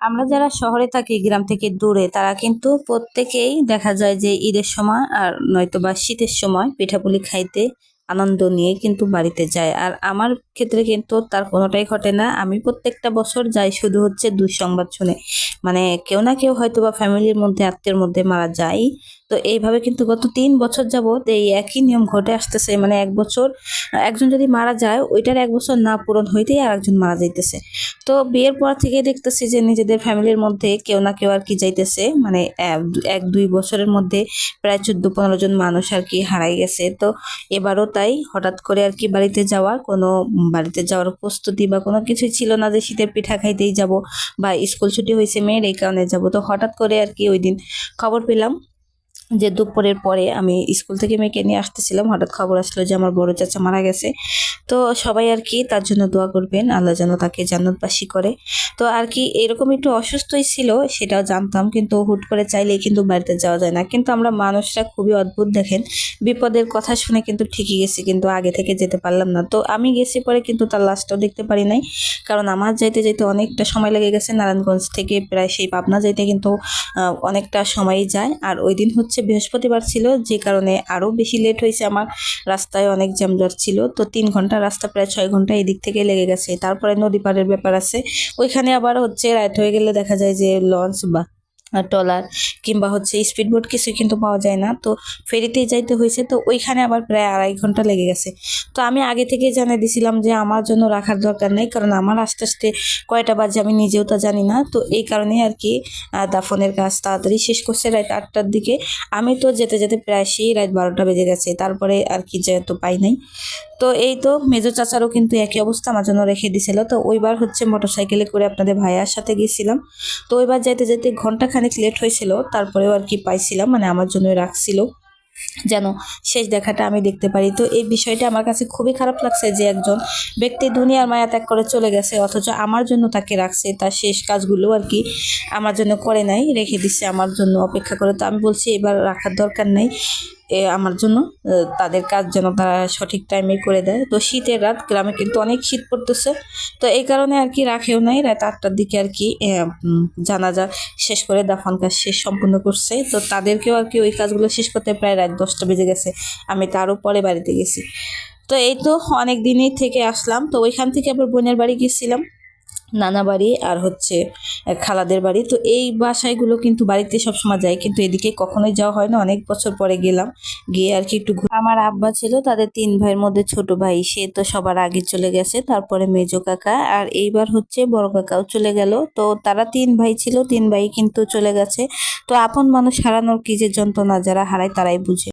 আমরা যারা শহরে থাকি, গ্রাম থেকে দূরে, তারা কিন্তু প্রত্যেকেই দেখা যায় যে ঈদের সময় আর নয়তো বা শীতের সময় পিঠাপুলি খাইতে আনন্দ নিয়ে কিন্তু বাড়িতে যায়। আর আমার ক্ষেত্রে কিন্তু তার কোনোটাই ঘটে না। আমি প্রত্যেকটা বছর যাই শুধু হচ্ছে দুঃসংবাদ শুনে। মানে কেউ না কেউ হয়তো বা ফ্যামিলির মধ্যে, আত্মীয়ের মধ্যে মারা যায়। তো এইভাবে কিন্তু গত তিন বছর যাবৎ এই একই নিয়ম ঘটে আসতেছে মানে এক বছর, একজন যদি মারা যায়, ওইটার এক বছর না পূরণ হইতেই আর একজন মারা যাইতেছে। তো বিয়ের পর থেকে দেখতেছি যে নিজেদের ফ্যামিলির মধ্যে কেউ না কেউ আর কি যাইতেছে মানে এক দুই বছরের মধ্যে প্রায় চোদ্দ, পনেরো জন মানুষ আর কি হারাই গেছে। তো এবারও তাই, হঠাৎ করে আর কি বাড়িতে যাওয়ার কোনো, বাড়িতে যাওয়ার প্রস্তুতি বা কোনো কিছুই ছিল না যে শীতের পিঠা খাইতেই যাব বা স্কুল ছুটি হয়েছে মেয়ের এই কারণে যাব। তো হঠাৎ করে আর কি ওই দিন খবর পেলাম যে দুপুরের পরে আমি স্কুল থেকে মেয়েকে নিয়ে আসতেছিলাম, হঠাৎ খবর আসলো যে আমার বড় চাচা মারা গেছে। তো সবাই আর কি তার জন্য দোয়া করবেন, আল্লাহ যেন তাকে জান্নাতবাসী করে। তো আর কি এরকম একটু অসুস্থই ছিল, সেটাও জানতাম, কিন্তু হুট করে চাইলেই কিন্তু বাড়িতে যাওয়া যায় না। কিন্তু আমরা মানুষরা খুবই অদ্ভুত দেখেন, বিপদের কথা শুনে কিন্তু ঠিকই গেছি, কিন্তু আগে থেকে যেতে পারলাম না। তো আমি গেছি পরে কিন্তু তার লাশটাও দেখতে পারি নাই, কারণ আমার যাইতে যাইতে অনেকটা সময় লেগে গেছে। নারায়ণগঞ্জ থেকে প্রায় সেই পাবনা যাইতে কিন্তু অনেকটা সময়ই যায়। আর ওই দিন হচ্ছে বৃহস্পতিবার ছিল, যে কারণে আরও বেশি লেট হয়েছে আমার। রাস্তায় অনেক জ্যামজট ছিল, তো তিন ঘণ্টা রাস্তা প্রায় ছয় ঘণ্টা এদিক থেকে লেগে গেছে। তারপরে নদী পাড়ের ব্যাপার আছে। ওইখানে আবার হচ্ছে রাত হয়ে গেলে দেখা যায় যে লঞ্চ বা ট্রলার কিংবা হচ্ছে স্পিডবোট কিছু কিন্তু পাওয়া যায় না। তো ফেরিতেই যাইতে হয়েছে। তো ওইখানে আবার প্রায় আড়াই ঘণ্টা লেগে গেছে। তো আমি আগে থেকে জানিয়ে দিছিলাম যে আমার জন্য রাখার দরকার নেই, কারণ আমার আস্তে আস্তে কয়টা বাজে আমি নিজেও তা জানি না। তো এই কারণে আর কি দাফনের কাজ তাড়াতাড়ি শেষ করছে রাত আটটার দিকে। আমি তো যেতে যেতে প্রায় সেই রাত বারোটা বেজে গেছে, তারপরে আর কি যেহেতু পাই নাই। তো এই তো মেজো চাচারও কিন্তু একই অবস্থা আমার জন্য রেখে দিছিল। তো ওইবার হচ্ছে মোটর সাইকেলে করে আপনাদের ভাইয়ার সাথে গিয়েছিলাম তো ওইবার যেতে যেতে ঘণ্টা খানেক লেট হয়েছিল, তারপরেও আর কি পাইছিলাম মানে আমার জন্য রাখছিল। যেন শেষ দেখাটা আমি দেখতে পারি। তো এই বিষয়টা আমার কাছে খুবই খারাপ লাগছে যে একজন ব্যক্তি দুনিয়ার মায়া ত্যাগ করে চলে গেছে, অথচ আমার জন্য তাকে রাখছে, তার শেষ কাজগুলো আর কি আমার জন্য করে নাই, রেখে দিচ্ছে আমার জন্য অপেক্ষা করে। তো আমি বলছি, এবার রাখার দরকার নেই। আমার জন্য তাদের কাজ যেন তারা সঠিক টাইমে করে দেয়। তো শীতের রাত গ্রামে কিন্তু অনেক শীত পড়তেছে। তো এই কারণে আর কি রাখেও নাই। রাত আটটার দিকে আর কি জানাজা শেষ করে দাফন কাজ শেষ সম্পূর্ণ করছে। তো তাদেরকেও আর কি ওই কাজগুলো শেষ করতে প্রায় রাত দশটা বেজে গেছে। আমি তারও পরে বাড়িতে গেছি। তো এই তো অনেক দিনই থেকে আসলাম। তো ওইখান থেকে আবার বোনের বাড়ি গেছিলাম নানা বাড়ি আর হচ্ছে খালাদের বাড়ি। তো এই বাসায়গুলো কিন্তু বাড়িতে সবসময় যায়, কিন্তু এদিকে কখনোই যাওয়া হয় না। অনেক বছর পরে গেলাম, গিয়ে আর কি একটু আমার আব্বা ছিল, তাদের তিন ভাইয়ের মধ্যে ছোট ভাই। সে তো সবার আগে চলে গেছে, তারপরে মেজো কাকা। আর এইবার হচ্ছে বড় কাকাও চলে গেল। তো তারা তিন ভাই ছিল, তিন ভাই কিন্তু চলে গেছে। তো আপন মানুষ হারানোর কি যে যন্ত্রণা যারা হারায় তারাই বুঝে।